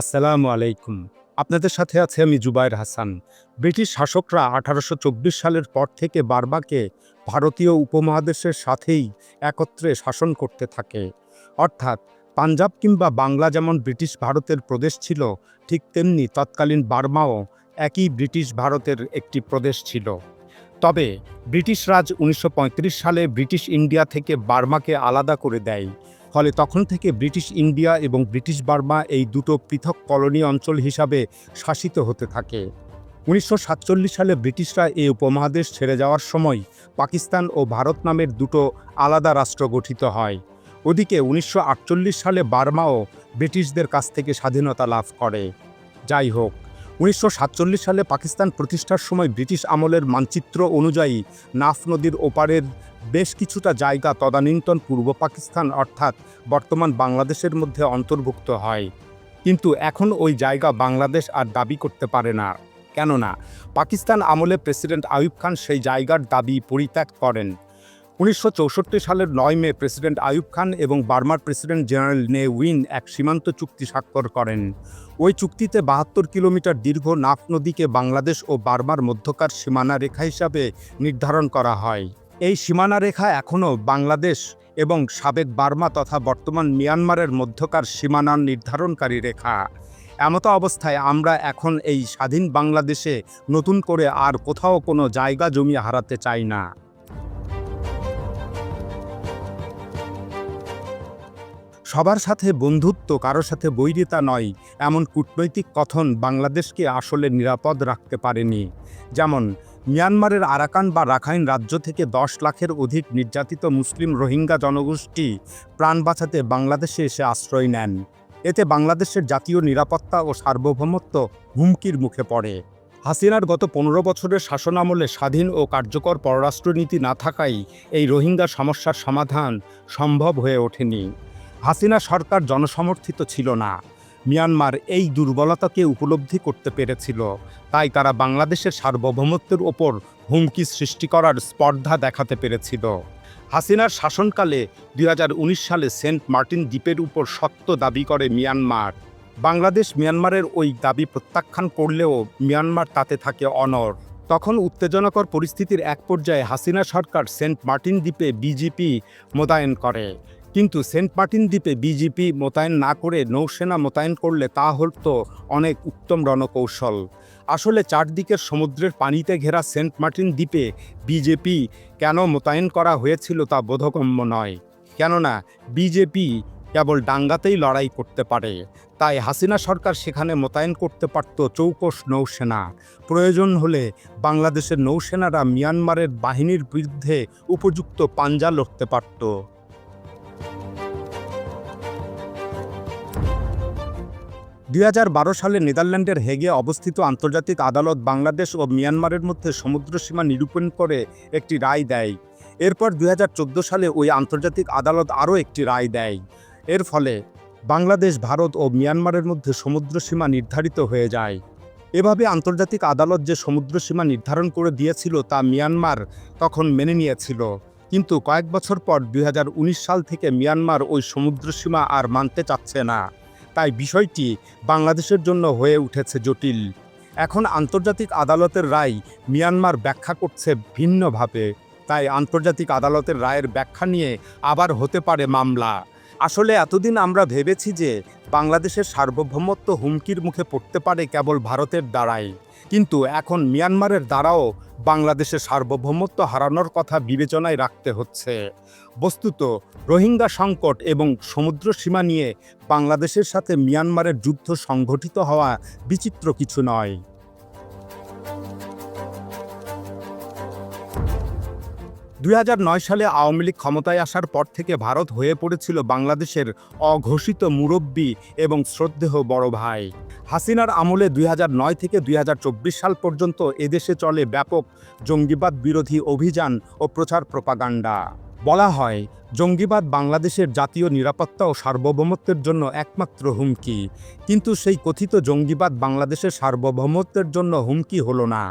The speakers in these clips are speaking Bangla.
আসসালামু আলাইকুম। আপনাদের সাথে আছে আমি জুবায়ের হাসান। ব্রিটিশ শাসকরা আঠারোশো চব্বিশ সালের পর থেকে বারবাকে ভারতীয় উপমহাদেশের সাথেই একত্রে শাসন করতে থাকে। অর্থাৎ পাঞ্জাব কিংবা বাংলা যেমন ব্রিটিশ ভারতের প্রদেশ ছিল, ঠিক তেমনি তৎকালীন বার্মাও একই ব্রিটিশ ভারতের একটি প্রদেশ ছিল। তবে ব্রিটিশ রাজ উনিশশো পঁয়ত্রিশ সালে ব্রিটিশ ইন্ডিয়া থেকে বার্মাকে আলাদা করে দেয়। ফলে তখন থেকে ব্রিটিশ ইন্ডিয়া এবং ব্রিটিশ বার্মা এই দুটো পৃথক কলোনি অঞ্চল হিসাবে শাসিত হতে থাকে। উনিশশো সাতচল্লিশ সালে ব্রিটিশরা এই উপমহাদেশ ছেড়ে যাওয়ার সময় পাকিস্তান ও ভারত নামের দুটো আলাদা রাষ্ট্র গঠিত হয়। ওদিকে উনিশশো আটচল্লিশ সালে বার্মাও ব্রিটিশদের কাছ থেকে স্বাধীনতা লাভ করে। যাই হোক, উনিশশো সাতচল্লিশ সালে পাকিস্তান প্রতিষ্ঠার সময় ব্রিটিশ আমলের মানচিত্র অনুযায়ী নাফ নদীর ওপারের বেশ কিছুটা জায়গা তদানীন্তন পূর্ব পাকিস্তান অর্থাৎ বর্তমান বাংলাদেশের মধ্যে অন্তর্ভুক্ত হয়। কিন্তু এখন ওই জায়গা বাংলাদেশ আর দাবি করতে পারে না। কেননা, পাকিস্তান আমলে প্রেসিডেন্ট আইয়ুব খান সেই জায়গার দাবি পরিত্যাগ করেন। উনিশশো চৌষট্টি সালের নয় মে প্রেসিডেন্ট আইয়ুব খান এবং বার্মার প্রেসিডেন্ট জেনারেল নে উইন এক সীমান্ত চুক্তি স্বাক্ষর করেন। ওই চুক্তিতে বাহাত্তর কিলোমিটার দীর্ঘ নাফ নদীকে বাংলাদেশ ও বার্মার মধ্যকার সীমানা রেখা হিসাবে নির্ধারণ করা হয়। এই সীমানা রেখা এখনও বাংলাদেশ এবং সাবেক বার্মা তথা বর্তমান মিয়ানমারের মধ্যকার সীমানা নির্ধারণকারী রেখা। এমত অবস্থায় আমরা এখন এই স্বাধীন বাংলাদেশে নতুন করে আর কোথাও কোনো জায়গা জমি হারাতে চাই না। সবার সাথে বন্ধুত্ব কারোর সাথে বৈরিতা নয়, এমন কূটনৈতিক কথন বাংলাদেশকে আসলে নিরাপদ রাখতে পারেনি। যেমন মিয়ানমারের আরাকান বা রাখাইন রাজ্য থেকে দশ লাখের অধিক নির্যাতিত মুসলিম রোহিঙ্গা জনগোষ্ঠী প্রাণ বাঁচাতে বাংলাদেশে এসে আশ্রয় নেন। এতে বাংলাদেশের জাতীয় নিরাপত্তা ও সার্বভৌমত্ব হুমকির মুখে পড়ে। হাসিনার গত পনেরো বছরের শাসনামলে স্বাধীন ও কার্যকর পররাষ্ট্রনীতি না থাকায় এই রোহিঙ্গা সমস্যার সমাধান সম্ভব হয়ে ওঠেনি। হাসিনা সরকার জনসমর্থিত ছিল না। মিয়ানমার এই দুর্বলতাকে উপলব্ধি করতে পেরেছিল। তাই তারা বাংলাদেশের সার্বভৌমত্বের ওপর হুমকি সৃষ্টি করার স্পর্ধা দেখাতে পেরেছিল। হাসিনার শাসনকালে দুই হাজার উনিশ সালে সেন্ট মার্টিন দ্বীপের উপর সত্য দাবি করে মিয়ানমার। বাংলাদেশ মিয়ানমারের ওই দাবি প্রত্যাখ্যান করলেও মিয়ানমার তাতে থাকে অনর তখন উত্তেজনাকর পরিস্থিতির এক পর্যায়ে হাসিনা সরকার সেন্ট মার্টিন দ্বীপে বিজেপি মোতায়েন করে। কিন্তু সেন্ট মার্টিন দ্বীপে বিজেপি মোতায়েন না করে নৌসেনা মোতায়েন করলে তা হতো অনেক উত্তম রণকৌশল। আসলে চারদিকের সমুদ্রের পানিতে ঘেরা সেন্ট মার্টিন দ্বীপে বিজেপি কেন মোতায়েন করা হয়েছিল তা বোধগম্য নয়। কেননা বিজেপি কেবল ডাঙ্গাতেই লড়াই করতে পারে, তাই হাসিনা সরকার সেখানে মোতায়েন করতে পারত চৌকস নৌসেনা। প্রয়োজন হলে বাংলাদেশের নৌসেনারা মিয়ানমারের বাহিনীর বিরুদ্ধে উপযুক্ত পাঞ্জা লড়তে পারত। দুই হাজার বারো সালে নেদারল্যান্ডের হেগে অবস্থিত আন্তর্জাতিক আদালত বাংলাদেশ ও মিয়ানমারের মধ্যে সমুদ্রসীমা নিরূপণ করে একটি রায় দেয়। এরপর দুই হাজার চোদ্দ সালে ওই আন্তর্জাতিক আদালত আরও একটি রায় দেয়। এর ফলে বাংলাদেশ, ভারত ও মিয়ানমারের মধ্যে সমুদ্রসীমা নির্ধারিত হয়ে যায়। এভাবে আন্তর্জাতিক আদালত যে সমুদ্রসীমা নির্ধারণ করে দিয়েছিল তা মিয়ানমার তখন মেনে নিয়েছিল। কিন্তু কয়েক বছর পর দুই হাজার উনিশ সাল থেকে মিয়ানমার ওই সমুদ্রসীমা আর মানতে চাচ্ছে না। তাই বিষয়টি বাংলাদেশের জন্য হয়ে উঠেছে জটিল। এখন আন্তর্জাতিক আদালতের রায় মিয়ানমার ব্যাখ্যা করছে ভিন্নভাবে। তাই আন্তর্জাতিক আদালতের রায়ের ব্যাখ্যা নিয়ে আবার হতে পারে মামলা। আসলে এতদিন আমরা ভেবেছি যে বাংলাদেশের সার্বভৌমত্ব হুমকির মুখে পড়তে পারে কেবল ভারতের দ্বারাই। কিন্তু এখন মিয়ানমারের দ্বারাও বাংলাদেশের সার্বভৌমত্ব হারানোর কথা বিবেচনায় রাখতে হচ্ছে। বস্তুত রোহিঙ্গা সংকট এবং সমুদ্র সীমা নিয়ে বাংলাদেশের সাথে মিয়ানমারের যুদ্ধ সংঘটিত হওয়া বিচিত্র কিছু নয়। দুই সালে আওয়ামী লীগ ক্ষমতায় আসার পর থেকে ভারত হয়ে পড়েছিল বাংলাদেশের অঘোষিত মুরব্বী এবং শ্রদ্ধেহ বড় ভাই। হাসিনার আমলে দুই হাজার নয় থেকে দুই হাজার চব্বিশ সাল পর্যন্ত এদেশে চলে ব্যাপক জঙ্গিবাদ বিরোধী অভিযান ও প্রচার প্রপাগান্ডা। বলা হয় জঙ্গিবাদ বাংলাদেশের জাতীয় নিরাপত্তা ও সার্বভৌমত্বের জন্য একমাত্র হুমকি। কিন্তু সেই কথিত জঙ্গিবাদ বাংলাদেশের সার্বভৌমত্বের জন্য হুমকি হলো না,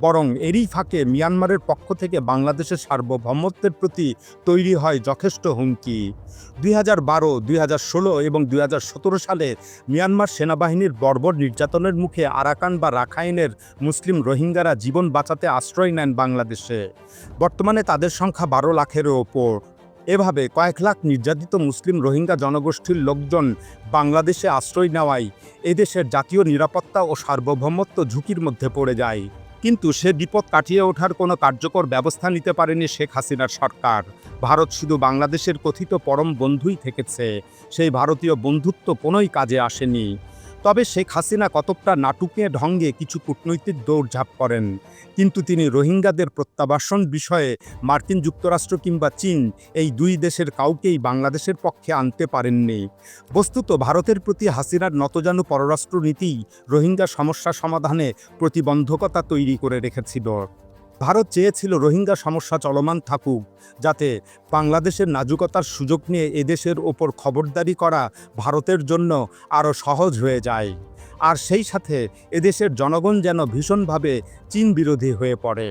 বরং এরই ফাঁকে মিয়ানমারের পক্ষ থেকে বাংলাদেশের সার্বভৌমত্বের প্রতি তৈরি হয় যথেষ্ট হুমকি। দুই হাজার বারো, দুই হাজার ষোলো এবং দুই হাজার সতেরো সালে মিয়ানমার সেনাবাহিনীর বর্বর নির্যাতনের মুখে আরাকান বা রাখাইনের মুসলিম রোহিঙ্গারা জীবন বাঁচাতে আশ্রয় নেন বাংলাদেশে। বর্তমানে তাদের সংখ্যা বারো লাখেরও ওপর। এভাবে কয়েক লাখ নির্যাতিত মুসলিম রোহিঙ্গা জনগোষ্ঠীর লোকজন বাংলাদেশে আশ্রয় নেওয়ায় এদেশের জাতীয় নিরাপত্তা ও সার্বভৌমত্ব ঝুঁকির মধ্যে পড়ে যায়। কিন্তু সে বিপদ কাটিয়ে ওঠার কোনো কার্যকর ব্যবস্থা নিতে পারেনি শেখ হাসিনার সরকার। ভারত শুধু বাংলাদেশের কথিত পরম বন্ধুই থেকেছে। সেই ভারতীয় বন্ধুত্ব কোনোই কাজে আসেনি। তবে শেখ হাসিনা কতকটা নাটুকে ঢঙ্গে কিছু কূটনৈতিক দৌড়ঝাঁপ করেন। কিন্তু তিনি রোহিঙ্গাদের প্রত্যাবাসন বিষয়ে মার্কিন যুক্তরাষ্ট্র কিংবা চীন এই দুই দেশের কাউকেই বাংলাদেশের পক্ষে আনতে পারেননি। বস্তুত ভারতের প্রতি হাসিনার নতজানু পররাষ্ট্রনীতি রোহিঙ্গা সমস্যা সমাধানে প্রতিবন্ধকতা তৈরি করে রেখেছিল। ভারত চেয়েছিল রোহিঙ্গা সমস্যা চলমান থাকুক, যাতে বাংলাদেশের নাজুকতার সুযোগ নিয়ে এদেশের ওপর খবরদারি করা ভারতের জন্য আরও সহজ হয়ে যায়। আর সেই সাথে এদেশের জনগণ যেন ভীষণভাবে চীন বিরোধী হয়ে পড়ে।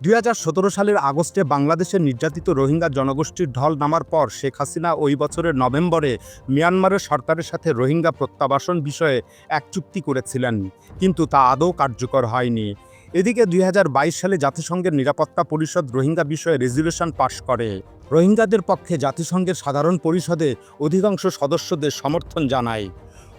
দুই হাজার সতেরো সালের আগস্টে বাংলাদেশের নির্যাতিত রোহিঙ্গা জনগোষ্ঠীর ঢল নামার পর শেখ হাসিনা ওই বছরের নভেম্বরে মিয়ানমারের সরকারের সাথে রোহিঙ্গা প্রত্যাবাসন বিষয়ে এক চুক্তি করেছিলেন, কিন্তু তা আদৌ কার্যকর হয়নি। এদিকে দুই হাজার বাইশ সালে জাতিসংঘের নিরাপত্তা পরিষদ রোহিঙ্গা বিষয়ে রেজলিউশন পাশ করে। রোহিঙ্গাদের পক্ষে জাতিসংঘের সাধারণ পরিষদে অধিকাংশ সদস্যদের সমর্থন জানায়।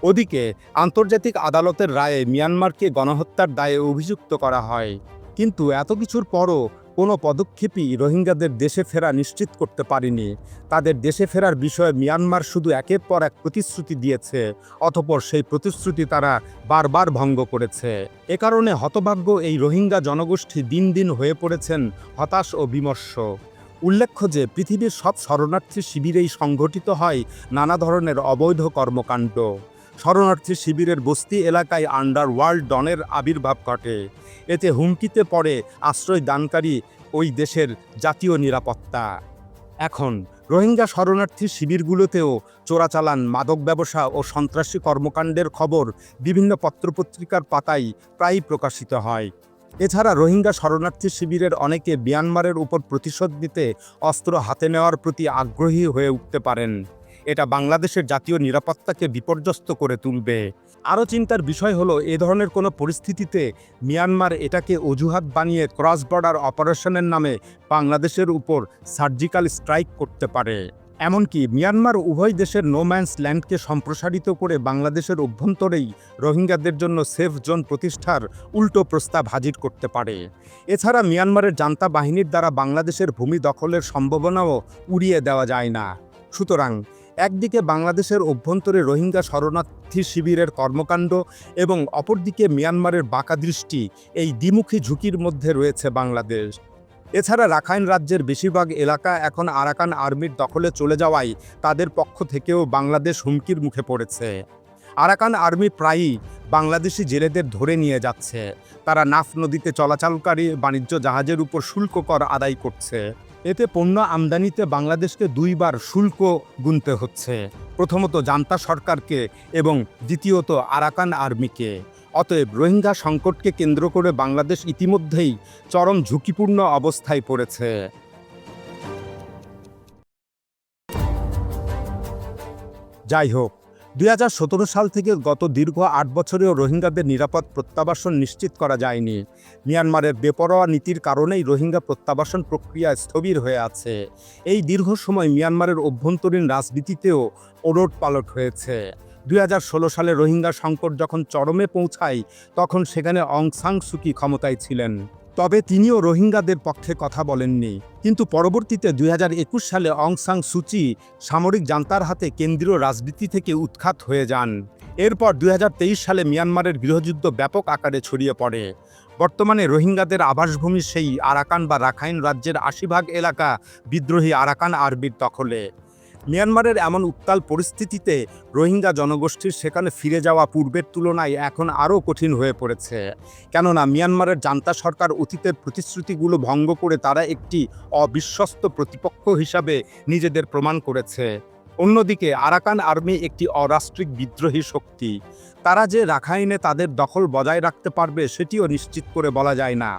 ওদিকে আন্তর্জাতিক আদালতের রায়ে মিয়ানমারকে গণহত্যার দায়ে অভিযুক্ত করা হয়। কিন্তু এত কিছুর পরও কোনো পদক্ষেপই রোহিঙ্গাদের দেশে ফেরা নিশ্চিত করতে পারেনি। তাদের দেশে ফেরার বিষয়ে মিয়ানমার শুধু একের পর এক প্রতিশ্রুতি দিয়েছে, অতপর সেই প্রতিশ্রুতি তারা বারবার ভঙ্গ করেছে। এ কারণে হতভাগ্য এই রোহিঙ্গা জনগোষ্ঠী দিন দিন হয়ে পড়েছেন হতাশ ও বিমর্ষ। উল্লেখ্য যে, পৃথিবীর সব শরণার্থী শিবিরেই সংঘটিত হয় নানা ধরনের অবৈধ কর্মকাণ্ড। শরণার্থী শিবিরের বস্তি এলাকায় আন্ডারওয়ার্ল্ড ডনের আবির্ভাব ঘটে। এতে হুমকিতে পড়ে আশ্রয় দানকারী ওই দেশের জাতীয় নিরাপত্তা। এখন, রোহিঙ্গা শরণার্থী শিবিরগুলোতেও চোরাচালান, মাদক ব্যবসা ও সন্ত্রাসী কর্মকাণ্ডের খবর বিভিন্ন পত্রপত্রিকার পাতায় প্রায়ই প্রকাশিত হয়। এছাড়া রোহিঙ্গা শরণার্থী শিবিরের অনেকে মিয়ানমারের উপর প্রতিশোধ নিতে অস্ত্র হাতে নেওয়ার প্রতি আগ্রহী হয়ে উঠতে পারেন। এটা বাংলাদেশের জাতীয় নিরাপত্তাকে বিপর্যস্ত করে তুলবে। আরও চিন্তার বিষয় হলো, এ ধরনের কোনো পরিস্থিতিতে মিয়ানমার এটাকে অজুহাত বানিয়ে ক্রস বর্ডার অপারেশনের নামে বাংলাদেশের উপর সার্জিক্যাল স্ট্রাইক করতে পারে। এমনকি মিয়ানমার উভয় দেশের নোম্যান্স ল্যান্ডকে সম্প্রসারিত করে বাংলাদেশের অভ্যন্তরেই রোহিঙ্গাদের জন্য সেফ জোন প্রতিষ্ঠার উল্টো প্রস্তাব হাজির করতে পারে। এছাড়া মিয়ানমারের জান্তা বাহিনীর দ্বারা বাংলাদেশের ভূমি দখলের সম্ভাবনাও উড়িয়ে দেওয়া যায় না। সুতরাং একদিকে বাংলাদেশের অভ্যন্তরে রোহিঙ্গা শরণার্থী শিবিরের কর্মকাণ্ড এবং অপরদিকে মিয়ানমারের বাঁকা দৃষ্টি, এই দ্বিমুখী ঝুঁকির মধ্যে রয়েছে বাংলাদেশ। এছাড়া রাখাইন রাজ্যের বেশিরভাগ এলাকা এখন আরাকান আর্মির দখলে চলে যাওয়ায় তাদের পক্ষ থেকেও বাংলাদেশ হুমকির মুখে পড়েছে। আরাকান আর্মি প্রায়ই বাংলাদেশি জেলেদের ধরে নিয়ে যাচ্ছে। তারা নাফ নদীতে চলাচলকারী বাণিজ্য জাহাজের উপর শুল্ক কর আদায় করছে। এতে পণ্য আমদানিতে বাংলাদেশকে দুইবার শুল্ক গুনতে হচ্ছে। প্রথমত জান্তা সরকারকে এবং দ্বিতীয়ত আরাকান আর্মিকে। অতএব রোহিঙ্গা সংকটকে কেন্দ্র করে বাংলাদেশ ইতিমধ্যেই চরম ঝুঁকিপূর্ণ অবস্থায় পড়েছে। যাই হোক দুই হাজার সতেরো সাল থেকে গত দীর্ঘ আট বছরেও রোহিঙ্গাদের নিরাপদ প্রত্যাবাসন নিশ্চিত করা যায়নি। মিয়ানমারের বেপরোয়া নীতির কারণেই রোহিঙ্গা প্রত্যাবাসন প্রক্রিয়া স্থবির হয়ে আছে। এই দীর্ঘ সময় মিয়ানমারের অভ্যন্তরীণ রাজনীতিতেও ওলট পালট হয়েছে। দুই হাজার ষোলো সালে রোহিঙ্গা সংকট যখন চরমে পৌঁছায়, তখন সেখানে অং সাং সুকি ক্ষমতায় ছিলেন। তবে তিনিও রোহিঙ্গাদের পক্ষে কথা বলেননি। কিন্তু পরবর্তীতে দুই হাজার একুশ সালে অং সাং সুচি সামরিক জান্তার হাতে কেন্দ্রীয় রাজনীতি থেকে উৎখাত হয়ে যান। এরপর দুই হাজার তেইশ সালে মিয়ানমারের গৃহযুদ্ধ ব্যাপক আকারে ছড়িয়ে পড়ে। বর্তমানে রোহিঙ্গাদের আবাসভূমি সেই আরাকান বা রাখাইন রাজ্যের আশিভাগ এলাকা বিদ্রোহী আরাকান আরবির দখলে। মিয়ানমারের এমন উত্তাল পরিস্থিতিতে রোহিঙ্গা জনগোষ্ঠীর সেখানে ফিরে যাওয়া পূর্বের তুলনায় এখন আরও কঠিন হয়ে পড়েছে। কেননা মিয়ানমারের জান্তা সরকার অতীতের প্রতিশ্রুতিগুলো ভঙ্গ করে তারা একটি অবিশ্বস্ত প্রতিপক্ষ হিসাবে নিজেদের প্রমাণ করেছে। অন্যদিকে আরাকান আর্মি একটি অরাষ্ট্রিক বিদ্রোহী শক্তি। তারা যে রাখাইনে তাদের দখল বজায় রাখতে পারবে সেটিও নিশ্চিত করে বলা যায় না।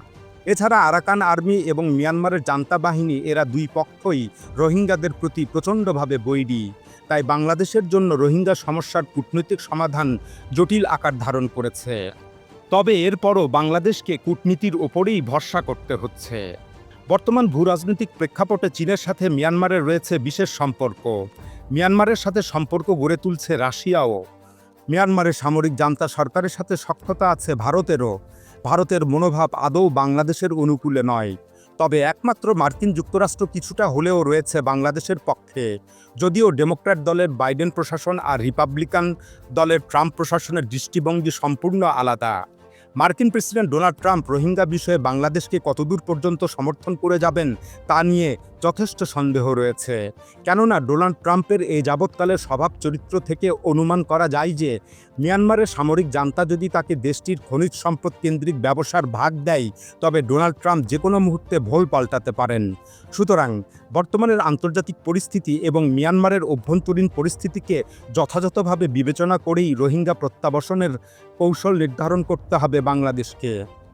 এছাড়া আরাকান আর্মি এবং মিয়ানমারের জান্তা বাহিনী, এরা দুই পক্ষই রোহিঙ্গাদের প্রতি প্রচণ্ডভাবে বৈরী। তাই বাংলাদেশের জন্য রোহিঙ্গা সমস্যার কূটনৈতিক সমাধান জটিল আকার ধারণ করেছে। তবে এরপরও বাংলাদেশকে কূটনীতির ওপরেই ভরসা করতে হচ্ছে। বর্তমান ভূরাজনৈতিক প্রেক্ষাপটে চীনের সাথে মিয়ানমারের রয়েছে বিশেষ সম্পর্ক। মিয়ানমারের সাথে সম্পর্ক গড়ে তুলছে রাশিয়াও। মিয়ানমারের সামরিক জান্তা সরকারের সাথে সক্ষতা আছে ভারতেরও। ভারতের মনোভাব আদৌ বাংলাদেশের অনুকূলে নয়। তবে একমাত্র মার্কিন যুক্তরাষ্ট্র কিছুটা হলেও রয়েছে বাংলাদেশের পক্ষে। যদিও ডেমোক্র্যাট দলের বাইডেন প্রশাসন আর রিপাবলিকান দলের ট্রাম্প প্রশাসনের দৃষ্টিভঙ্গি সম্পূর্ণ আলাদা। মার্কিন প্রেসিডেন্ট ডোনাল্ড ট্রাম্প রোহিঙ্গা বিষয়ে বাংলাদেশকে কতদূর পর্যন্ত সমর্থন করে যাবেন তা নিয়ে যথেষ্ট সন্দেহ রয়েছে। কেননা ডোনাল্ড ট্রাম্পের এই যাবৎকালের স্বভাব চরিত্র থেকে অনুমান করা যায় যে, মিয়ানমারের সামরিক জান্তা যদি তাকে দেশটির খনিজ সম্পদ কেন্দ্রিক ব্যবসার ভাগ দেয়, তবে ডোনাল্ড ট্রাম্প যে কোনো মুহূর্তে ভোল পাল্টাতে পারেন। সুতরাং, বর্তমানের আন্তর্জাতিক পরিস্থিতি এবং মিয়ানমারের অভ্যন্তরীণ পরিস্থিতিকে যথাযথভাবে বিবেচনা করেই রোহিঙ্গা প্রত্যাবাসনের কৌশল নির্ধারণ করতে হবে বাংলাদেশকে।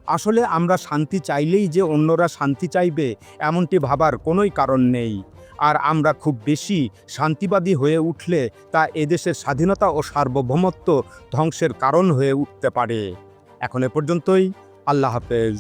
আসলে আমরা শান্তি চাইলেই যে অন্যরা শান্তি চাইবে, এমনটি ভাবার কোনোই কারণ নেই। আর আমরা খুব বেশি শান্তিবাদী হয়ে উঠলে তা এদেশের স্বাধীনতা ও সার্বভৌমত্ব ধ্বংসের কারণ হয়ে উঠতে পারে। এখন এ পর্যন্তই। আল্লাহ হাফেজ।